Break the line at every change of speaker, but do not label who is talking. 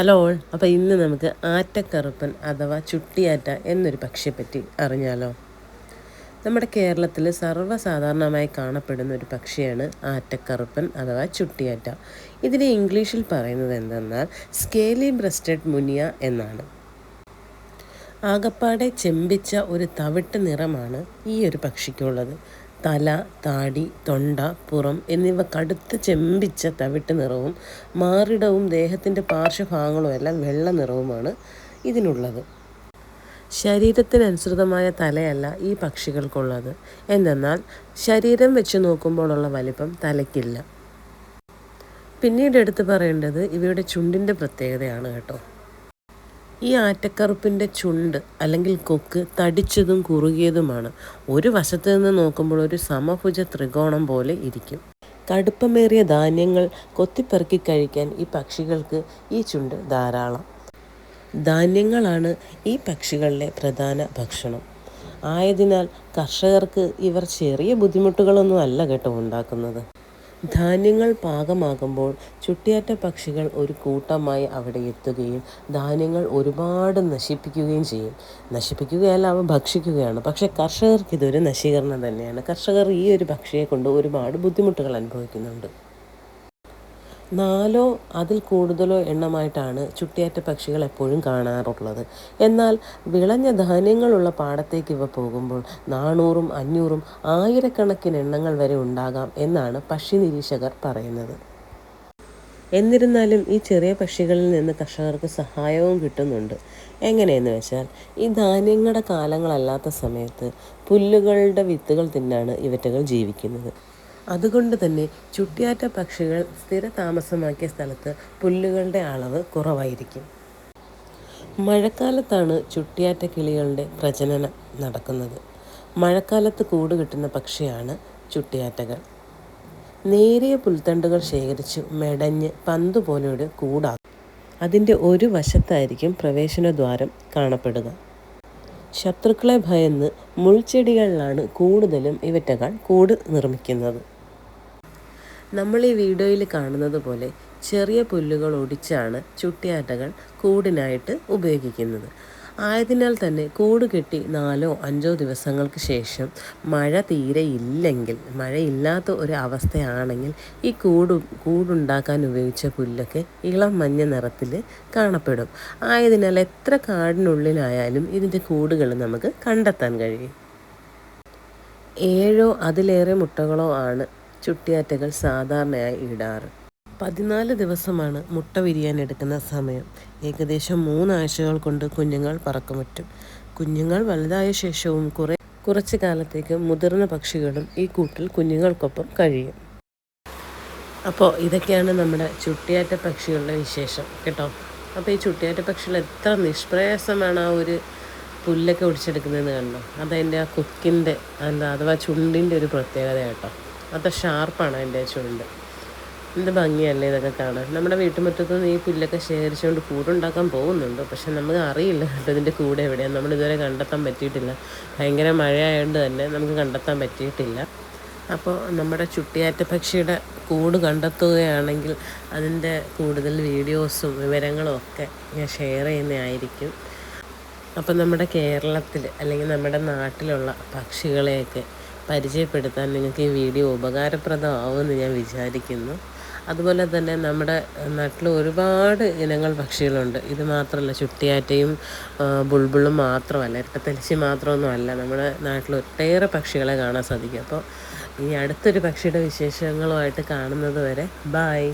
Hello അപ്പോൾ ഇന്ന് നമുക്ക് ആറ്റക്കറുപ്പൻ അഥവാ ചുട്ടിയാറ്റ എന്നൊരു പക്ഷിയെപ്പറ്റി അറിഞ്ഞാലോ? നമ്മുടെ കേരളത്തിൽ സർവസാധാരണമായി കാണപ്പെടുന്ന ഒരു പക്ഷിയാണ് ആറ്റക്കറുപ്പൻ അഥവാ ചുട്ടിയാറ്റ. ഇതിനെ ഇംഗ്ലീഷിൽ പറയുന്നത് എന്തെന്നാൽ സ്കേലി ബ്രസ്റ്റഡ് മുനിയ എന്നാണ്. ആകപ്പാടെ ചെമ്പിച്ച ഒരു തവിട്ട് നിറമാണ് ഈ ഒരു പക്ഷിക്കുള്ളത്. തല താടി തൊണ്ട പുറം എന്നിവ കടുത്ത് ചെമ്പിച്ച തവിട്ട് നിറവും മാറിടവും ദേഹത്തിന്റെ പാർശ്വഭാഗങ്ങളും എല്ലാം വെള്ള നിറവുമാണ് ഇതിനുള്ളത്. ശരീരത്തിനനുസൃതമായ തലയല്ല ഈ പക്ഷികൾക്കുള്ളത്. എന്തെന്നാൽ ശരീരം വെച്ച് നോക്കുമ്പോഴുള്ള വലിപ്പം തലയ്ക്കില്ല. പിന്നീട് എടുത്തു പറയേണ്ടത് ഇവയുടെ ചുണ്ടിന്റെ പ്രത്യേകതയാണ് കേട്ടോ. ഈ ആറ്റക്കറുപ്പിന്റെ ചുണ്ട് അല്ലെങ്കിൽ കൊക്ക് തടിച്ചതും കുറുകിയതുമാണ്. ഒരു വശത്ത് നിന്ന് നോക്കുമ്പോൾ ഒരു സമഭുജ ത്രികോണം പോലെ ഇരിക്കും. കടുപ്പമേറിയ ധാന്യങ്ങൾ കൊത്തിപ്പെറുക്കി കഴിക്കാൻ ഈ പക്ഷികൾക്ക് ഈ ചുണ്ട് ധാരാളം. ധാന്യങ്ങളാണ് ഈ പക്ഷികളുടെ പ്രധാന ഭക്ഷണം. ആയതിനാൽ കർഷകർക്ക് ഇവർ ചെറിയ ബുദ്ധിമുട്ടുകളൊന്നും അല്ല കേട്ടോ ഉണ്ടാക്കുന്നത്. ധാന്യങ്ങൾ പാകമാകുമ്പോൾ ചുട്ടിയാറ്റ പക്ഷികൾ ഒരു കൂട്ടമായി അവിടെ എത്തുകയും ധാന്യങ്ങൾ ഒരുപാട് നശിപ്പിക്കുകയും ചെയ്യും. നശിപ്പിക്കുകയല്ല അവ ഭക്ഷിക്കുകയാണ്. പക്ഷേ കർഷകർക്ക് ഇതൊരു നശീകരണം തന്നെയാണ്. കർഷകർ ഈ ഒരു പക്ഷിയെ കൊണ്ട് ഒരുപാട് ബുദ്ധിമുട്ടുകൾ അനുഭവിക്കുന്നുണ്ട്. നാലോ അതിൽ കൂടുതലോ എണ്ണമായിട്ടാണ് ചുട്ടിയാറ്റ പക്ഷികൾ എപ്പോഴും കാണാറുള്ളത്. എന്നാൽ വിളഞ്ഞ ധാന്യങ്ങളുള്ള പാടത്തേക്ക് ഇവ പോകുമ്പോൾ നാനൂറും അഞ്ഞൂറും ആയിരക്കണക്കിന് എണ്ണങ്ങൾ വരെ ഉണ്ടാകാം എന്നാണ് പക്ഷി നിരീക്ഷകർ പറയുന്നത്. എന്നിരുന്നാലും ഈ ചെറിയ പക്ഷികളിൽ നിന്ന് കർഷകർക്ക് സഹായവും കിട്ടുന്നുണ്ട്. എങ്ങനെയെന്ന് വെച്ചാൽ ഈ ധാന്യങ്ങളുടെ കാലങ്ങളല്ലാത്ത സമയത്ത് പുല്ലുകളുടെ വിത്തുകൾ തിന്നാണ് ഇവറ്റകൾ ജീവിക്കുന്നത്. അതുകൊണ്ട് തന്നെ ചുട്ടിയാറ്റ പക്ഷികൾ സ്ഥിര താമസമാക്കിയ സ്ഥലത്ത് പുല്ലുകളുടെ അളവ് കുറവായിരിക്കും. മഴക്കാലത്താണ് ചുട്ടിയാറ്റ കിളികളുടെ പ്രജനനം നടക്കുന്നത്. മഴക്കാലത്ത് കൂട് കിട്ടുന്ന പക്ഷിയാണ് ചുട്ടിയാറ്റകൾ. നേരിയ പുൽത്തണ്ടുകൾ ശേഖരിച്ച് മെടഞ്ഞ് പന്ത് പോലെയുടെ കൂടാക്കും അതിന്റെ ഒരു വശത്തായിരിക്കും പ്രവേശനദ്വാരം കാണപ്പെടുക. ശത്രുക്കളെ ഭയന്ന് മുൾച്ചെടികളിലാണ് കൂടുതലും ഇവറ്റകൾ കൂട് നിർമ്മിക്കുന്നത്. നമ്മൾ ഈ വീഡിയോയിൽ കാണുന്നത് പോലെ ചെറിയ പുല്ലുകൾ ഒടിച്ചാണ് ചുട്ടിയാറ്റകൾ കൂടിനായിട്ട് ഉപയോഗിക്കുന്നത്. ആയതിനാൽ തന്നെ കൂട് കെട്ടി നാലോ അഞ്ചോ ദിവസങ്ങൾക്ക് ശേഷം മഴ തീരെ ഇല്ലെങ്കിൽ മഴയില്ലാത്ത ഒരു അവസ്ഥയാണെങ്കിൽ ഈ കൂട് കൂടുണ്ടാക്കാൻ ഉപയോഗിച്ച പുല്ലൊക്കെ ഇളം മഞ്ഞ നിറത്തിൽ കാണപ്പെടും. ആയതിനാൽ എത്ര കാടിനുള്ളിലായാലും ഇതിന്റെ കൂടുകൾ നമുക്ക് കണ്ടെത്താൻ കഴിയും. ഏഴോ അതിലേറെ മുട്ടകളോ ആണ് ചുട്ടിയാറ്റകൾ സാധാരണയായി ഇടാറ്. പതിനാല് ദിവസമാണ് മുട്ട വിരിയാൻ എടുക്കുന്ന സമയം. ഏകദേശം മൂന്നാഴ്ചകൾ കൊണ്ട് കുഞ്ഞുങ്ങൾ പറക്കുമറ്റും. കുഞ്ഞുങ്ങൾ വലുതായ ശേഷവും കുറെ കുറച്ച് കാലത്തേക്ക് മുതിർന്ന പക്ഷികളും ഈ കൂട്ടിൽ കുഞ്ഞുങ്ങൾക്കൊപ്പം കഴിയും. അപ്പോൾ ഇതൊക്കെയാണ് നമ്മുടെ ചുട്ടിയാറ്റ പക്ഷികളുടെ വിശേഷം കേട്ടോ. അപ്പോൾ ഈ ചുട്ടിയാറ്റ പക്ഷികൾ എത്ര നിഷ്പ്രയാസമാണ് ആ ഒരു പുല്ലൊക്കെ ഒടിച്ചെടുക്കുന്നതെന്ന് കണ്ടോ? അതതിന്റെ ആ കുക്കിന്റെ എന്താ അഥവാ ചുണ്ടിന്റെ ഒരു പ്രത്യേകത കേട്ടോ. അത്ര ഷാർപ്പാണ് അതിന്റെ ചുണ്ട് എന്ത് ഭംഗിയല്ലേ ഇതൊക്കെ കാണാൻ. നമ്മുടെ വീട്ടുമുറ്റത്ത് നിന്ന് ഈ പുല്ലൊക്കെ ശേഖരിച്ചുകൊണ്ട് കൂടുണ്ടാക്കാൻ പോകുന്നുണ്ട്. പക്ഷെ നമുക്ക് അറിയില്ല കേട്ടോ ഇതിന്റെ കൂടെ എവിടെയാണ് നമ്മൾ ഇതുവരെ കണ്ടെത്താൻ പറ്റിയിട്ടില്ല. ഭയങ്കര മഴയായതുകൊണ്ട് തന്നെ നമുക്ക് കണ്ടെത്താൻ പറ്റിയിട്ടില്ല. അപ്പോൾ നമ്മുടെ ചുട്ടിയാറ്റ പക്ഷിയുടെ കൂട് കണ്ടെത്തുകയാണെങ്കിൽ അതിന്റെ കൂടുതൽ വീഡിയോസും വിവരങ്ങളും ഒക്കെ ഞാൻ ഷെയർ ചെയ്യുന്നതായിരിക്കും. അപ്പം നമ്മുടെ കേരളത്തിൽ അല്ലെങ്കിൽ നമ്മുടെ നാട്ടിലുള്ള പക്ഷികളെയൊക്കെ പരിചയപ്പെടുത്താൻ നിങ്ങൾക്ക് ഈ വീഡിയോ ഉപകാരപ്രദമാവുമെന്ന് ഞാൻ വിചാരിക്കുന്നു. അതുപോലെ തന്നെ നമ്മുടെ നാട്ടിൽ ഒരുപാട് ഇനങ്ങൾ പക്ഷികളുണ്ട്. ഇത് മാത്രമല്ല ചുട്ടിയാറ്റയും ബുൾബുളും മാത്രമല്ല ഇരട്ടത്തലിച്ചി മാത്രമൊന്നുമല്ല നമ്മുടെ നാട്ടിൽ ഒട്ടേറെ പക്ഷികളെ കാണാൻ സാധിക്കും. അപ്പോൾ ഈ അടുത്തൊരു പക്ഷിയുടെ വിശേഷങ്ങളുമായിട്ട് കാണുന്നത് വരെ ബായ്